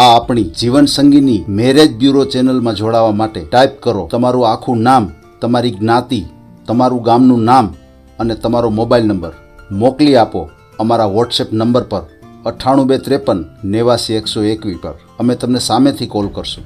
આ આપણી જીવન સંગીની મેરેજ બ્યુરો ચેનલમાં જોડાવા માટે ટાઈપ કરો તમારું આખું નામ, તમારી જ્ઞાતિ, તમારું ગામનું નામ અને તમારો મોબાઈલ નંબર. મોકલી આપો અમારા વોટ્સએપ નંબર પર અઠ્ઠાણું બે ત્રેપન નેવાસી એકસો એકવીસ પર. અમે તમને સામેથી કોલ કરશું.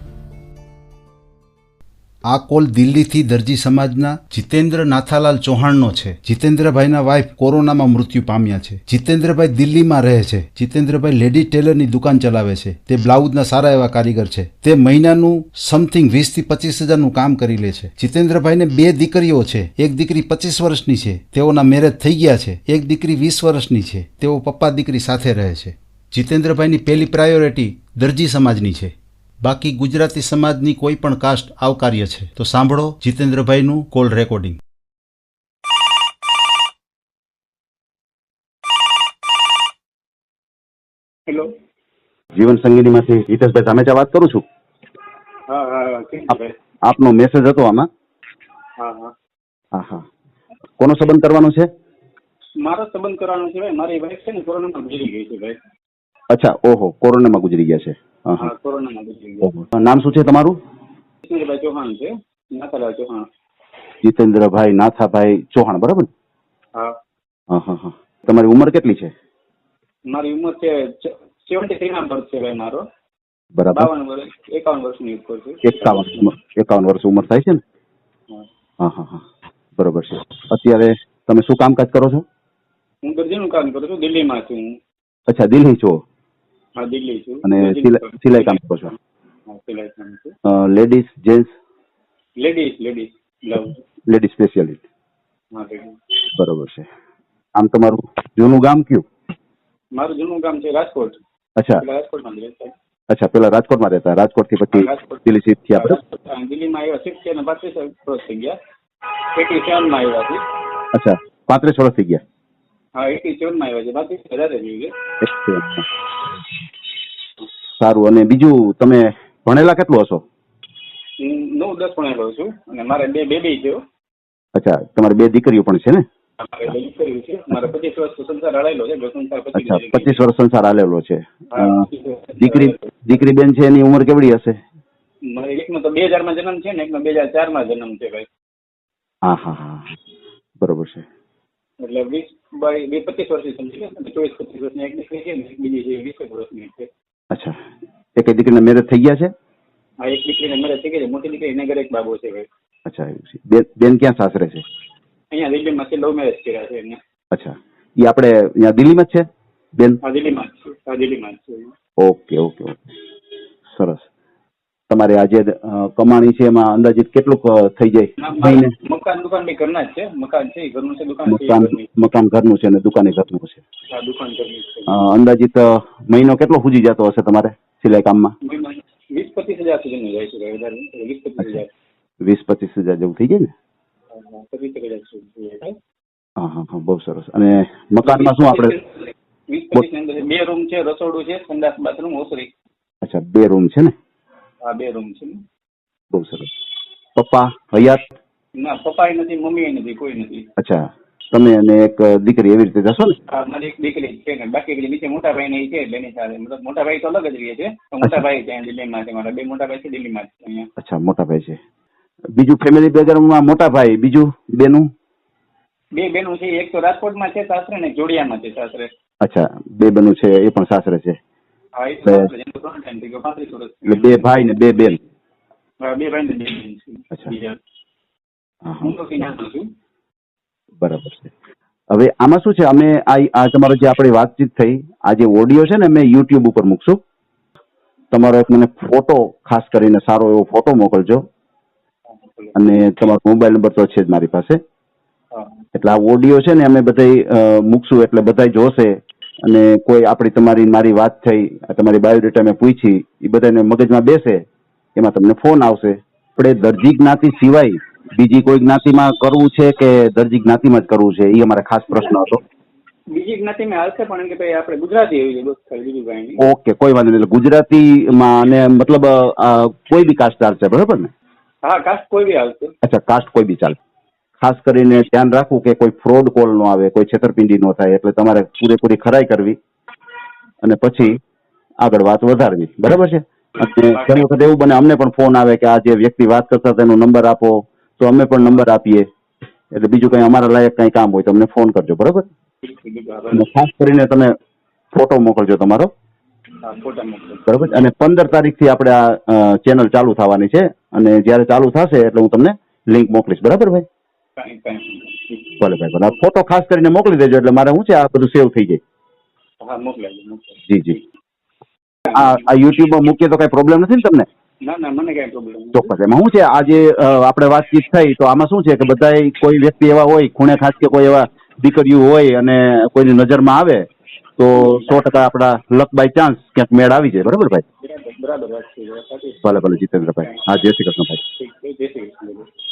આ કોલ દિલ્હીથી દરજી સમાજના જીતેન્દ્ર નાથાલાલ ચૌહાણનો છે. જીતેન્દ્રભાઈના વાઇફ કોરોનામાં મૃત્યુ પામ્યા છે. જીતેન્દ્રભાઈ દિલ્હીમાં રહે છે. જીતેન્દ્રભાઈ લેડી ટેલરની દુકાન ચલાવે છે. તે બ્લાઉઝના સારા એવા કારીગર છે. તે મહિનાનું સમથિંગ વીસથી પચીસ હજારનું કામ કરી લે છે. જીતેન્દ્રભાઈને બે દીકરીઓ છે. એક દીકરી પચીસ વર્ષની છે. તેઓના મેરેજ થઈ ગયા છે. એક દીકરી વીસ વર્ષની છે. તેઓ પપ્પા દીકરી સાથે રહે છે. જીતેન્દ્રભાઈની પહેલી પ્રાયોરિટી દરજી સમાજની છે. બાકી ગુજરાતી સમાજની કોઈ પણ કાસ્ટ આવકાર્ય છે. તો સાંભળો જીતેન્દ્રભાઈનું કોલ રેકોર્ડિંગ હેલો જીવન સંગીનીમાંથી હિતેશભાઈ સામેચા વાત કરું છું? હા હા કેમ છે ભાઈ આપનો મેસેજ હતો આમાં? હા હા. હા હા. કોનો સંબંધ કરવાનો છે? મારો સંબંધ કરવાનો છે ભાઈ. મારી વાઈફ છે ને કોરોનામાં ગુજરી ગઈ છે ભાઈ. અચ્છા ઓહો કોરોનામાં ગુજરી ગયા છે. હા કોરોનામાં ગુજરી ગયા નામ શું છે તમારું? જીતેન્દ્રભાઈ ચૌહાણ છે. નાથાભાઈ ચૌહાણ. જીતેન્દ્રભાઈ નાથાભાઈ ચૌહાણ બરાબર? હા. હા હા તમારી ઉંમર કેટલી છે? મારી ઉંમર છે સેવન્ટી થ્રી ના બર્થ છે ભાઈ મારો. બરાબર. બાવન વર્ષ એકાવન વર્ષની ઉપર છે. એકાવન એકાવન વર્ષ ઉંમર થાય છે ને? હા. હા હા બરોબર છે. અત્યારે તમે શું કામકાજ કરો છો? હું દરજીનું કામ કરું છું દિલ્હીમાં છું હું. અચ્છા દિલ્હી છો? હા દિલ્હી છું. અને સિલાઈ કામ. સિલાઈ કામ કરો છો? હા સિલાઈ કામ છે. Ladies gents ladies ladies blouse ladies speciality હા. બરોબર છે. આમ તમારું જૂનું ગામ કયું? મારું જૂનું ગામ છે રાજકોટ. અચ્છા. રાજકોટમાં રહેતા અચ્છા પેલા રાજકોટમાં રહેતા. રાજકોટથી પછી. દિલ્હી શિફ્ટ થયા? હા, દિલ્હીમાં આવ્યા શિફ્ટ અને પાંત્રીસ વર્ષ થઈ ગયા. એટી સેવનમાં આવ્યા છે અચ્છા પાંત્રીસ વર્ષ થઈ ગયા? હા એટી સેવનમાં આવ્યા છે પાંત્રીસ વધારે થઈ ગયા. સારું. અને બીજું તમે ભણેલા કેટલું હશો? હું નવ દસ ભણેલો છું. અને મારે બે બેબી છે અચ્છા તમારે બે દીકરીઓ પણ છે ને? બે પચીસ વર્ષ સંસાર હાલેલો છે દીકરી દીકરી બેન છે એની ઉંમર કેવડી હશે? એકનો તો બે હજારમાં જન્મ છે ને એકનો બે હજાર ચારમાં જન્મ છે ભાઈ. હા હા હા બરોબર છે. એટલે વીસ બાય બે પચીસ વર્ષની સમજી લો ચોવીસ પચીસ વર્ષની એક દીકરી છે ને એક બીજી છે વીસ વર્ષની છે. અચ્છા. એક દીકરીના મેરેજ થઈ ગયા છે? હા એક દીકરીને મેરેજ થઈ ગઈ છે. મોટી દીકરી એના ઘરે એક બાબો છે ભાઈ. અચ્છા એવું છે. બેન બેન ક્યાં સાસરે છે? અહીંયા દિલ્હીમાં છે લવ મેરેજ કર્યા છે એમને અચ્છા. એ આપણે અહીંયા દિલ્હીમાં જ છે બેન? દિલ્હીમાં જ છે. દિલ્હીમાં જ છે. Okay okay okay. સરસ. તમારે આજે અ, કમાણી છે એમાં અંદાજિત કેટલુંક થઈ જાય? મકાન દુકાન બી ઘરના જ છે. મકાન છે ઘરનું છે દુકાન મકાન મકાન ઘરનું છે અને દુકાને ઘરનું છે. દુકાન અંદાજિત મહિનો કેટલો પૂજી જતો હશે તમારે સિલાઈ કામમાં? વીસ પચીસ હજાર સુધીનું જાય છે. વીસ પચીસ હજાર. વીસ પચીસ હજાર જેવું થઈ જાય ને? હા, હા. હા બહુ સરસ. અને મકાનમાં શું આપણે? બે રૂમ છે રસોડું છે સંડાસ બાથરૂમ ઓસરી. અચ્છા બે રૂમ છે ને? હા બે રૂમ છે બહુ સરસ. પપ્પા હયાત ના પપ્પા નથી મમ્મી નથી કોઈ નથી. અચ્છા. તમે અને એક દીકરી એવી રીતે જશો ને? હા મારી એક દીકરી છે ને. બાકી પેલી નીચે મોટા ભાઈ ની છે બેની સાથે મતલબ મોટા ભાઈ તો અલગ જ રહે છે મોટા ભાઈ ત્યાં દિલ્હીમાં છે મારા. બે મોટા ભાઈ છે દિલ્હીમાં છે અહીંયા. અચ્છા મોટા ભાઈ છે. બીજું ફેમિલી બેકગ્રાઉન્ડમાં મોટા ભાઈ બીજું બેનું? બે બેનું છે એક તો રાજકોટમાં છે સાસરે ને જોડિયામાં છે સાસરે. અચ્છા બે બેનું છે એ પણ સાસરે છે. બે ભાઈ ને બે બેન બે ભાઈ ને બે બેન છે અચ્છા. બીજા. હા હું તો છું બરાબર છે. હવે આમાં શું છે? અમે આ આ તમારો જે આપણી વાતચીત થઈ આ જે ઓડિયો છે ને મેં યુટ્યુબ ઉપર મૂકશું. તમારો એક મને ફોટો ખાસ કરીને સારો એવો ફોટો મોકલજો. અને તમારો મોબાઈલ નંબર તો છે જ મારી પાસે. એટલે આ ઓડિયો છે ને અમે બધા મૂકશું એટલે બધા જોશે. અને કોઈ આપણી તમારી મારી વાત થઈ તમારી બાયોડેટા મેં પૂછી એ બધાને મગજમાં બેસે એમાં તમને ફોન આવશે. આપણે દરજી જ્ઞાતિ સિવાય બીજી કોઈ જ્ઞાતિમાં કરવું છે કે દરજી જ્ઞાતિમાં જ કરવું છે? એ અમારે ખાસ પ્રશ્ન હતો. બીજી જ્ઞાતિ મેં હાલશે પણ કે ભાઈ આપણે ગુજરાતી એવી છે બસ ખાલી બીજું કાંઈ ઓકે કોઈ વાંધો નહીં. ગુજરાતીમાં અને મતલબ કોઈ બી કાસ્ટ ચાલશે બરાબર ને? હા કાસ્ટ કોઈ બી હાલશે. અચ્છા કાસ્ટ કોઈ બી ચાલે. ખાસ કરીને ધ્યાન રાખવું કે કોઈ ફ્રોડ કોલ નો આવે, કોઈ છેતરપિંડી નો થાય, એટલે તમારે પૂરેપૂરી ખરાઈ કરવી અને પછી આગળ વાત વધારવી. બરાબર છે? અને ઘણી વખત એવું બને, અમને પણ ફોન આવે કે આ જે વ્યક્તિ વાત કરતા તેનો નંબર આપો, તો અમે પણ નંબર આપીએ. એટલે બીજું કઈ અમારા લાયક કઈ કામ હોય તો અમને ફોન કરજો, બરાબર? અને ખાસ કરીને તમે ફોટો મોકલજો તમારો. બરાબર અને પંદર તારીખથી આપણે આ ચેનલ ચાલુ થવાની છે. અને જ્યારે ચાલુ થશે એટલે હું તમને લિંક મોકલીશ. બરાબર ભાઈ? ભલે ભાઈ ભલે. ફોટો ખાસ કરીને મોકલી દેજો એટલે મારે શું છે? આ બધું સેવ થઈ જાય. હા મોકલાજો જી જી. આ આ યુટ્યુબમાં મૂકીએ તો કઈ પ્રોબ્લેમ નથી ને તમને? ના ના મને કાંઈ પ્રોબ્લેમ ચોક્કસ. એમાં શું છે? આજે આપણે વાતચીત થઈ તો આમાં શું છે કે બધાય કોઈ વ્યક્તિ એવા હોય ખૂણે ખાસ કે કોઈ એવા દીકરીઓ હોય અને કોઈની નજરમાં આવે તો સો ટકા આપણા લક બાય ચાન્સ ક્યાંક મેળ આવી જાય. બરાબર ભાઈ? બરાબર. ભલે ભલે જીતેન્દ્રભાઈ. હા જય શ્રી કૃષ્ણ ભાઈ. જય શ્રી કૃષ્ણ.